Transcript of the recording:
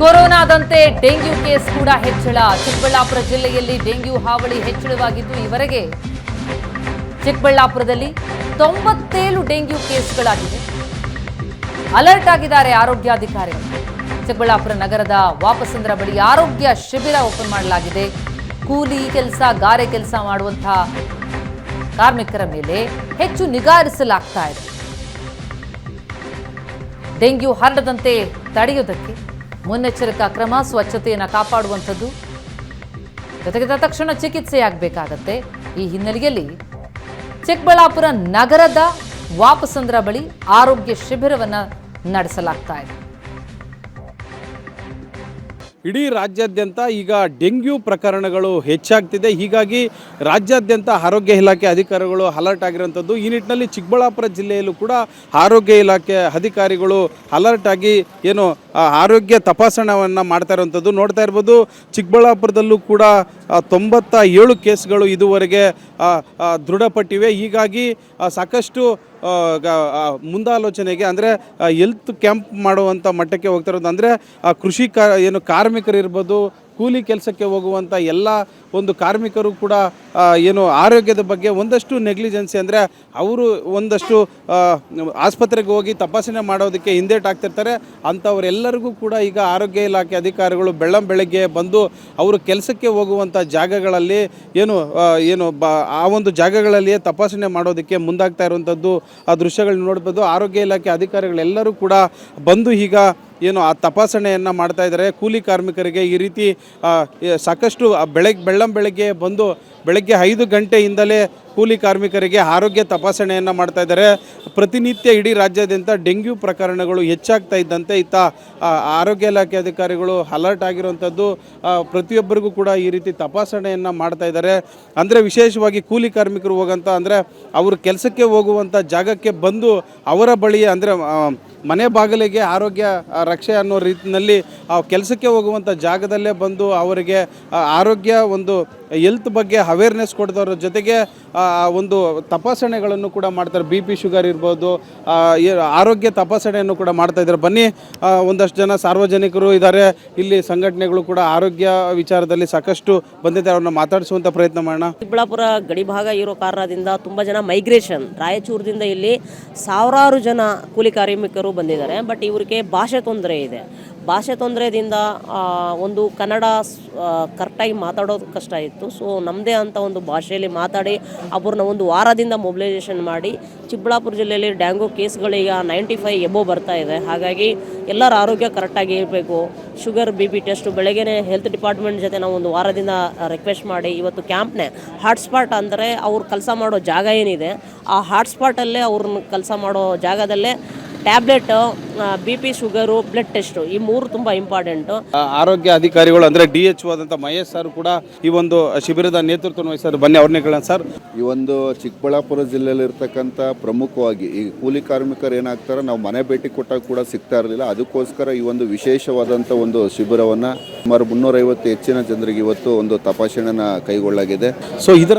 ಕೊರೋನಾದಂತೆ dengue case ಕೂಡ ಹೆಚ್ಚಳ. ಚಿಕ್ಕಬಳ್ಳಾಪುರ ಜಿಲ್ಲೆಯಲ್ಲಿ ಡೆಂಗ್ಯೂ ಹಾವಳಿ ಹೆಚ್ಚಳವಾಗಿದ್ದು, ಈವರೆಗೆ ಚಿಕ್ಕಬಳ್ಳಾಪುರದಲ್ಲಿ ತೊಂಬತ್ತೇಳು ಡೆಂಗ್ಯೂ ಕೇಸ್ಗಳಾಗಿದೆ ಅಲರ್ಟ್ ಆಗಿದ್ದಾರೆ ಆರೋಗ್ಯಾಧಿಕಾರಿಗಳು. ಚಿಕ್ಕಬಳ್ಳಾಪುರ ನಗರದ ವಾಪಸಂದ್ರ ಬಳಿ ಆರೋಗ್ಯ ಶಿಬಿರ ಓಪನ್ ಮಾಡಲಾಗಿದೆ. ಕೂಲಿ ಕೆಲಸ, ಗಾರೆ ಕೆಲಸ ಮಾಡುವಂತಹ ಕಾರ್ಮಿಕರ ಮೇಲೆ ಹೆಚ್ಚು ನಿಗಾ ಇರಿಸಲಾಗ್ತಾ ಇದೆ. ಡೆಂಗ್ಯೂ ಹರಡದಂತೆ ತಡೆಯುವುದಕ್ಕೆ ಮುನ್ನೆಚ್ಚರಿಕಾ ಕ್ರಮ ಸ್ವಚ್ಛತೆಯನ್ನು ಕಾಪಾಡುವಂಥದ್ದು. ಜೊತೆಗೆ ತಕ್ಷಣ ಚಿಕಿತ್ಸೆಯಾಗಬೇಕಾಗತ್ತೆ. ಈ ಹಿನ್ನೆಲೆಯಲ್ಲಿ ಚಿಕ್ಕಬಳ್ಳಾಪುರ ನಗರದ ವಾಪಸಂದ್ರ ಬಳಿ ಆರೋಗ್ಯ ಶಿಬಿರವನ್ನು ನಡೆಸಲಾಗ್ತಾ ಇದೆ. ಇಡೀ ರಾಜ್ಯಾದ್ಯಂತ ಈಗ ಡೆಂಗ್ಯೂ ಪ್ರಕರಣಗಳು ಹೆಚ್ಚಾಗ್ತಿದೆ. ಹೀಗಾಗಿ ರಾಜ್ಯಾದ್ಯಂತ ಆರೋಗ್ಯ ಇಲಾಖೆ ಅಧಿಕಾರಿಗಳು ಅಲರ್ಟ್ ಆಗಿರುವಂಥದ್ದು. ಈ ನಿಟ್ಟಿನಲ್ಲಿ ಚಿಕ್ಕಬಳ್ಳಾಪುರ ಜಿಲ್ಲೆಯಲ್ಲೂ ಕೂಡ ಆರೋಗ್ಯ ಇಲಾಖೆ ಅಧಿಕಾರಿಗಳು ಅಲರ್ಟ್ ಆಗಿ ಏನು ಆರೋಗ್ಯ ತಪಾಸಣೆಯನ್ನು ಮಾಡ್ತಾ ಇರುವಂಥದ್ದು. ನೋಡ್ತಾ ಇರ್ಬೋದು, ಚಿಕ್ಕಬಳ್ಳಾಪುರದಲ್ಲೂ ಕೂಡ ತೊಂಬತ್ತ ಏಳು ಕೇಸ್ಗಳು ಇದುವರೆಗೆ ದೃಢಪಟ್ಟಿವೆ. ಹೀಗಾಗಿ ಸಾಕಷ್ಟು ಮುಂದಾಲೋಚನೆಗೆ ಅಂದರೆ ಎಲ್ತ್ ಕ್ಯಾಂಪ್ ಮಾಡುವಂಥ ಮಟ್ಟಕ್ಕೆ ಹೋಗ್ತಾ ಇರೋದು. ಅಂದರೆ ಕೃಷಿ ಕಾ ಏನು ಕಾರ್ಮಿಕರಿರ್ಬೋದು ಕೂಲಿ ಕೆಲಸಕ್ಕೆ ಹೋಗುವಂಥ ಎಲ್ಲ ಒಂದು ಕಾರ್ಮಿಕರು ಕೂಡ ಏನು ಆರೋಗ್ಯದ ಬಗ್ಗೆ ಒಂದಷ್ಟು ನೆಗ್ಲಿಜೆನ್ಸಿ ಅಂದರೆ ಅವರು ಒಂದಷ್ಟು ಆಸ್ಪತ್ರೆಗೆ ಹೋಗಿ ತಪಾಸಣೆ ಮಾಡೋದಕ್ಕೆ ಹಿಂದೇಟಾಗ್ತಿರ್ತಾರೆ ಅಂಥವರೆಲ್ಲರಿಗೂ ಕೂಡ ಈಗ ಆರೋಗ್ಯ ಇಲಾಖೆ ಅಧಿಕಾರಿಗಳು ಬೆಳ್ಳಂ ಬೆಳಗ್ಗೆ ಬಂದು ಅವರು ಕೆಲಸಕ್ಕೆ ಹೋಗುವಂಥ ಜಾಗಗಳಲ್ಲಿ ಏನು ಏನು ಬ, ಆ ಒಂದು ಜಾಗಗಳಲ್ಲಿಯೇ ತಪಾಸಣೆ ಮಾಡೋದಕ್ಕೆ ಮುಂದಾಗ್ತಾ ಇರುವಂಥದ್ದು, ಆ ದೃಶ್ಯಗಳನ್ನ ನೋಡ್ಬೋದು. ಆರೋಗ್ಯ ಇಲಾಖೆ ಅಧಿಕಾರಿಗಳೆಲ್ಲರೂ ಕೂಡ ಬಂದು ಈಗ ಏನು ಆ ತಪಾಸಣೆಯನ್ನು ಮಾಡ್ತಾ ಇದ್ದಾರೆ. ಕೂಲಿ ಕಾರ್ಮಿಕರಿಗೆ ಈ ರೀತಿ ಸಾಕಷ್ಟು ಬೆಳಗ್ಗೆ ಬೆಳ್ಳಂ ಬೆಳಗ್ಗೆ ಬಂದು ಬೆಳಗ್ಗೆ ಐದು ಗಂಟೆಯಿಂದಲೇ ಕೂಲಿ ಕಾರ್ಮಿಕರಿಗೆ ಆರೋಗ್ಯ ತಪಾಸಣೆಯನ್ನು ಮಾಡ್ತಾ ಇದ್ದಾರೆ. ಪ್ರತಿನಿತ್ಯ ಇಡೀ ರಾಜ್ಯಾದ್ಯಂತ ಡೆಂಗ್ಯೂ ಪ್ರಕರಣಗಳು ಹೆಚ್ಚಾಗ್ತಾ ಇದ್ದಂತೆ ಇತ್ತ ಆರೋಗ್ಯ ಇಲಾಖೆ ಅಧಿಕಾರಿಗಳು ಅಲರ್ಟ್ ಆಗಿರುವಂಥದ್ದು ಪ್ರತಿಯೊಬ್ಬರಿಗೂ ಕೂಡ ಈ ರೀತಿ ತಪಾಸಣೆಯನ್ನು ಮಾಡ್ತಾ ಇದ್ದಾರೆ. ಅಂದರೆ ವಿಶೇಷವಾಗಿ ಕೂಲಿ ಕಾರ್ಮಿಕರು ಹೋಗಂತ ಅಂದರೆ ಅವರು ಕೆಲಸಕ್ಕೆ ಹೋಗುವಂಥ ಜಾಗಕ್ಕೆ ಬಂದು ಅವರ ಬಳಿ ಅಂದರೆ ಮನೆ ಬಾಗಿಲಿಗೆ ಆರೋಗ್ಯ ರಕ್ಷೆ ಅನ್ನೋ ರೀತಿಯಲ್ಲಿ ಆ ಕೆಲಸಕ್ಕೆ ಹೋಗುವಂಥ ಜಾಗದಲ್ಲೇ ಬಂದು ಅವರಿಗೆ ಆರೋಗ್ಯ ಒಂದು ಹೆಲ್ತ್ ಬಗ್ಗೆ ಅವೇರ್ನೆಸ್ ಕೊಡ್ದವ್ರ ಜೊತೆಗೆ ಒಂದು ತಪಾಸಣೆಗಳನ್ನು ಕೂಡ ಮಾಡ್ತಾರೆ. ಬಿ ಪಿ ಶುಗರ್ ಇರ್ಬೋದು ಆರೋಗ್ಯ ತಪಾಸಣೆಯನ್ನು ಕೂಡ ಮಾಡ್ತಾ ಇದ್ದಾರೆ. ಬನ್ನಿ ಒಂದಷ್ಟು ಜನ ಸಾರ್ವಜನಿಕರು ಇದ್ದಾರೆ. ಇಲ್ಲಿ ಸಂಘಟನೆಗಳು ಕೂಡ ಆರೋಗ್ಯ ವಿಚಾರದಲ್ಲಿ ಸಾಕಷ್ಟು ಬಂದಿದ್ದಾರೆ. ಅವ್ರನ್ನ ಮಾತಾಡಿಸುವಂಥ ಪ್ರಯತ್ನ ಮಾಡೋಣ. ಚಿಕ್ಕಬಳ್ಳಾಪುರ ಗಡಿ ಭಾಗ ಇರೋ ಕಾರಣದಿಂದ ತುಂಬ ಜನ ಮೈಗ್ರೇಷನ್ ರಾಯಚೂರದಿಂದ ಇಲ್ಲಿ ಸಾವಿರಾರು ಜನ ಕೂಲಿ ಕಾರ್ಮಿಕರು ಬಂದಿದ್ದಾರೆ. ಬಟ್ ಇವರಿಗೆ ಭಾಷೆ ತೊಂದರೆ ಇದೆ. ಭಾಷೆ ತೊಂದರೆದಿಂದ ಒಂದು ಕನ್ನಡ ಕರೆಕ್ಟಾಗಿ ಮಾತಾಡೋದು ಕಷ್ಟ ಇತ್ತು. ಸೊ ನಮ್ಮದೇ ಅಂತ ಒಂದು ಭಾಷೆಯಲ್ಲಿ ಮಾತಾಡಿ ಅವ್ರನ್ನ ಒಂದು ವಾರದಿಂದ ಮೊಬಿಲೈಸೇಷನ್ ಮಾಡಿ, ಚಿಕ್ಕಬಳ್ಳಾಪುರ ಜಿಲ್ಲೆಯಲ್ಲಿ ಡ್ಯಾಂಗು ಕೇಸ್ಗಳೀಗ ನೈಂಟಿ ಫೈವ್ ಎಬೋ ಬರ್ತಾ ಇದೆ. ಹಾಗಾಗಿ ಎಲ್ಲರ ಆರೋಗ್ಯ ಕರೆಕ್ಟಾಗಿ ಇರಬೇಕು. ಶುಗರ್ ಬಿ ಪಿ ಟೆಸ್ಟು ಬೆಳಗ್ಗೆನೇ ಹೆಲ್ತ್ ಡಿಪಾರ್ಟ್ಮೆಂಟ್ ಜೊತೆ ನಾವು ಒಂದು ವಾರದಿಂದ ರಿಕ್ವೆಸ್ಟ್ ಮಾಡಿ, ಇವತ್ತು ಕ್ಯಾಂಪ್ನೇ ಹಾಟ್ಸ್ಪಾಟ್ ಅಂದರೆ ಅವ್ರು ಕೆಲಸ ಮಾಡೋ ಜಾಗ ಏನಿದೆ, ಆ ಹಾಟ್ಸ್ಪಾಟಲ್ಲೇ ಅವ್ರನ್ನ ಕೆಲಸ ಮಾಡೋ ಜಾಗದಲ್ಲೇ tablet B P sugar blood test ಈ ಮೂರು ತುಂಬಾ ಇಂಪಾರ್ಟೆಂಟ್. ಆರೋಗ್ಯ ಅಧಿಕಾರಿಗಳು ಅಂದ್ರೆ ಡಿ ಎಚ್ ಆದಂತ ಮಹೇಶ್ ಸರ್ ಕೂಡ ಈ ಒಂದು ಶಿಬಿರದ ನೇತೃತ್ವ ವಹಿಸಿದ್ರು ಬನ್ನಿ ಅವ್ರನ್ನೇ ಕೇಳೋಣ ಸರ್. ಈ ಒಂದು ಚಿಕ್ಕಬಳ್ಳಾಪುರ ಜಿಲ್ಲೆಯಲ್ಲಿ ಇರ್ತಕ್ಕಂಥ ಪ್ರಮುಖವಾಗಿ ಈ ಕೂಲಿ ಕಾರ್ಮಿಕರು ಏನಾಗ್ತಾರೆ ನಾವು ಮನೆ ಭೇಟಿ ಕೊಟ್ಟಾಗ ಕೂಡ ಸಿಗ್ತಾ ಇರಲಿಲ್ಲ. ಅದಕ್ಕೋಸ್ಕರ ಈ ಒಂದು ವಿಶೇಷವಾದಂಥ ಒಂದು ಶಿಬಿರವನ್ನು ಸುಮಾರು ಮುನ್ನೂರೈವತ್ತು ಹೆಚ್ಚಿನ ಜನರಿಗೆ ಇವತ್ತು ಒಂದು ತಪಾಸಣೆನ ಕೈಗೊಳ್ಳಲಾಗಿದೆ. ಸೊ ಇದರ